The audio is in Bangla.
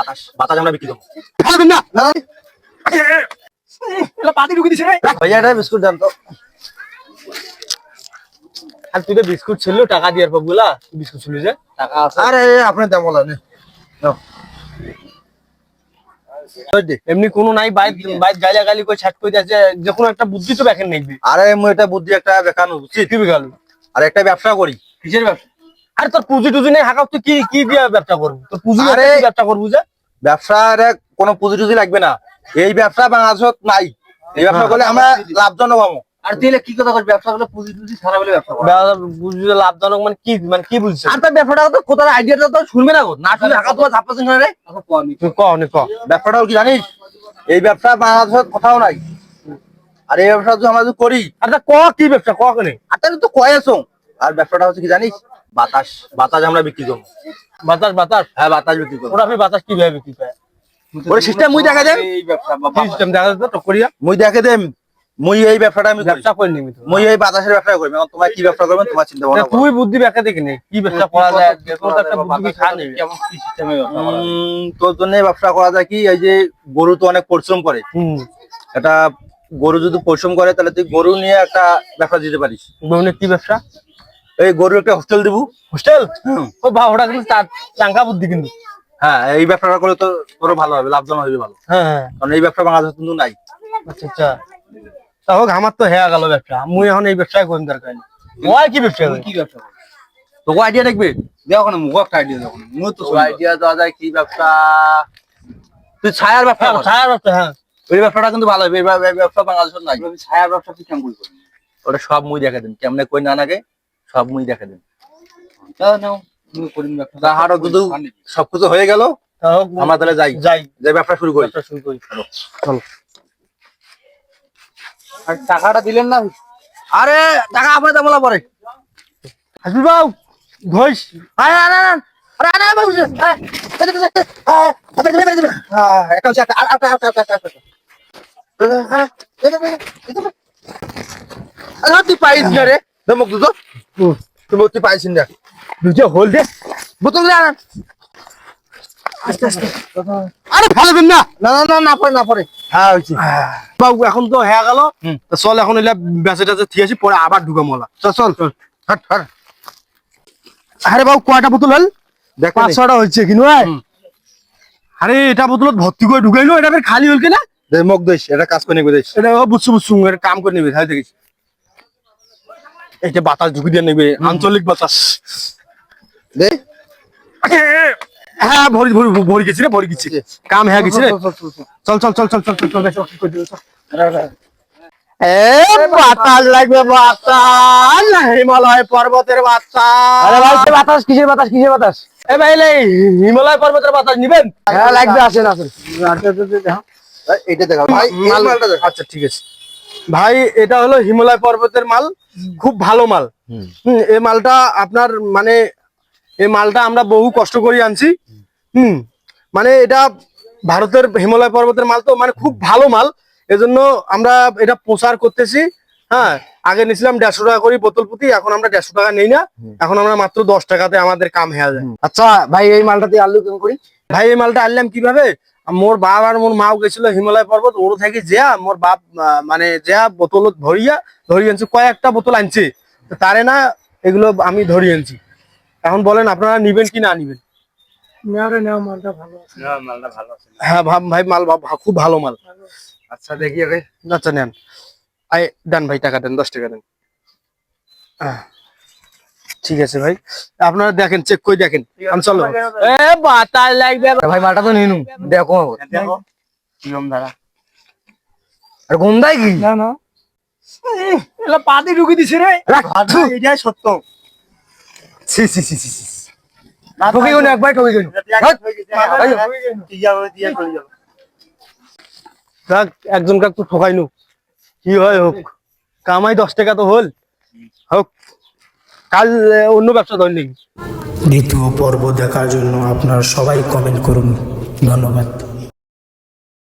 বাতাস বাতাস আমরা বিক্রি করব। খাবেন না। পাতি ঢুকে দিছে ভাইয়া এটা বিস্কুট দাম তো। আর তুই বিস্কুট ছিল টাকা দিয়ার পরগুলা বিস্কুট ছিল যে? টাকা আছে। আরে আপনি দাম বলা নে নাও। ওই দে। এমনি কোনো নাই বাইক বাইক গালি গালি করে ছাট করে যাচ্ছে যে কোনো একটা বুদ্ধি তো দেখেন নেই। আরে মুই এটা বুদ্ধি একটা বুঝছি কি বিকাল আর একটা ব্যবসা করি। কিসের ব্যবসা? আরে তোর পুঁজি টুজি নেই হাঁকাও তুই কি কি দিয়ে ব্যবসা করবি? তোর পুঁজি ব্যবসা করবি যে? ব্যবসার কোনো পুঁজি টুজি লাগবে না। এই ব্যবসা বাংলাদেশত নাই। এই ব্যবসা করলে আমরা লাভজনক হব। আর কি কথা করবি ব্যবসা করলে পুঁজি টুজি ছাড়া বলে ব্যবসা বুঝলি লাভজনক মানে কি মানে কি বুঝছিস আর তার ব্যবসাটা তো কোথাও আইডিয়াটা তো শুনবে না গো। না শুনলে হাঁকা তোমার ধাপ্পা চিন্তা রে। ক অনেক ক। ব্যবসাটাও কি জানিস? এই ব্যবসা বাংলাদেশত কোথাও নাই। আর এই ব্যবসা যদি আমরা যদি করি আর তা ক কি ব্যবসা? ক কেনে? আর তো কয়েছো আর ব্যবসাটা হচ্ছে কি জানিস? বাতাস বাতাস আমরা বিক্রি করব। বাতাস বাতাস? হ্যাঁ বাতাস বিক্রি করব। ওরা আমি বাতাস কি ভাবে বিক্রি করে সিস্টেম মুই দেখা দেন সিস্টেম দেখা যাচ্ছে তো? মুই দেখে দেম। মুই এই ব্যবসাটা আমি করি। ব্যবসা করে নিবি মুই এই বাতাসের ব্যবসা করবি এখন তোমার কি ব্যবসা করবেন তোমার চিন্তা তা ভাবনা তুই বুদ্ধি ব্যাখ্যা দেখি নে। কি ব্যবসা করা যায়? কোনো একটা বুদ্ধি কি তোর জন্য ব্যবসা করা যায় কি? এই যে গরু তো অনেক পরিশ্রম করে। হুম। এটা গরু যদি পরিশ্রম করে তাহলে তুই গরু নিয়ে একটা ব্যবসা দিতে পারিস। বউনে কি ব্যবসা? এই গরু একটা হোস্টেল দিব। হোস্টেল ও বা ওটা কিন্তু তার চাঙ্গা বুদ্ধি কিন্তু। হ্যাঁ এই ব্যবসাটা করলে তো তোর ভালো হবে লাভজনক হবে ভালো। হ্যাঁ হ্যাঁ। কারণ এই ব্যবসা বাংলাদেশ কিন্তু নাই। আচ্ছা আচ্ছা। তা হোক আমার তো হেয়া গেল ব্যবসা। মুই এখন এই ব্যবসায় করিম দরকার নেই। ওই কি ব্যবসা কি ব্যবসা তোকে আইডিয়া দেখবে? দেখো না মুখ একটা আইডিয়া দেখো মুই তো আইডিয়া দেওয়া যায় কি ব্যবসা? তুই ছায়ার ব্যবসা কর। ছায়া ব্যবসা হ্যাঁ। ওই ব্যবসাটা কিন্তু ভালো হবে। এই ব্যবসা বাংলাদেশের নাই। ছায়ার ব্যবসা তুই কেমন করবি? ওটা সব মুই দেখে দিন। কেমনে কই না নাগে? সব মুই দেখে দেন আরও দুধু সবকিছু হয়ে গেল আমরা তাহলে যাই যাই যাই ব্যবসা শুরু করি শুরু করি চলো টাকাটা দিলেন না আরে টাকা আপনার দামলা পরে হাসবি বাবু ধইস আরে আরে আরে আরে বাবু পাইস না রে তুই মুখ তুই পাইস না। দুটো হোল দে। বোতল দে। আরে আরে ফেলবেন না। না না না পড়ে না পড়ে। হ্যাঁ হয়েছে। বাবু এখন তো হয়ে গেল। চল এখন এলা বেঁচে টেচে থিয়েছি পরে আবার ঢুকে মলা। চল চল। হাট হাট। আরে বাবু কয়টা বোতল হল? দেখ পাঁচ ছটা হচ্ছে কিন্তু। আরে এটা বোতলত ভর্তি করে ঢুকাইলো এটা খালি হল কিনা? দে মুখ দিস এটা কাজ করে নিবে এটা বুঝছু বুঝছু এটা কাম করে নিবি তাই দেখিস। এটা বাতাস ঢুকি দিয়ে নেবে আঞ্চলিক বাতাস হ্যাঁ ভরি ভরি ভরি গেছি রে ভরি গেছি কাম হ্যাঁ গেছি রে চল চল চল চল চল চল চল হিমালয় পর্বতের বাতাস কিসের বাতাস কিসের বাতাস এ ভাই হিমালয় পর্বতের বাতাস নিবেন হ্যাঁ লাগবে এটা দেখা আচ্ছা ঠিক আছে ভাই এটা হলো হিমালয় পর্বতের মাল। খুব ভালো মাল। হুম। এই মালটা আপনার মানে এই মালটা আমরা বহু কষ্ট করে আনছি। হুম মানে এটা ভারতের হিমালয় পর্বতের মাল তো মানে খুব ভালো মাল। এজন্য আমরা এটা প্রচার করতেছি। হ্যাঁ আগে নিছিলাম দেড়শো টাকা করে বোতল প্রতি এখন আমরা দেড়শো টাকা নেই না। এখন আমরা মাত্র দশ টাকাতে আমাদের কাম হয়ে যায়। আচ্ছা ভাই এই মালটাতে আলু কেমন করি? ভাই এই মালটা আনলাম কীভাবে? মোর বাপ আর মোর মাও গেছিল হিমালয় পর্বত ওর থেকে যেয়া মোর বাপ মানে যেয়া বোতল ধরিয়া ধরি আনছি কয়েকটা বোতল আনছে। তারে না এগুলো আমি ধরি আনছি। এখন বলেন আপনারা নিবেন কি না নিবেন? হ্যাঁ ভাব ভাই মাল খুব ভালো মাল। আচ্ছা দেখি আচ্ছা নেন। আই দেন ভাই টাকা দেন দশ টাকা দেন। আহ, ঠিক আছে ভাই। আপনারা দেখেন চেক করে দেখেন। আমি চলো এ বাতাস লাগবে। ভাই মালটা তো নিনু। দেখো। দেখো। নিয়ম ধারা। আর গন্ধাই কি? না না। এলা পাতি ঢুকি দিছে রে। এটাই সত্য। ঠকে গেল একবার ঠকে গেল যাক একজন কাক তো ঠকাইনু। কি হয় হোক। কামাই দশ টাকা তো হল। হোক। কাল অন্য ব্যবসা ধরে নেই দ্বিতীয় পর্ব দেখার জন্য আপনার সবাই কমেন্ট করুন। ধন্যবাদ।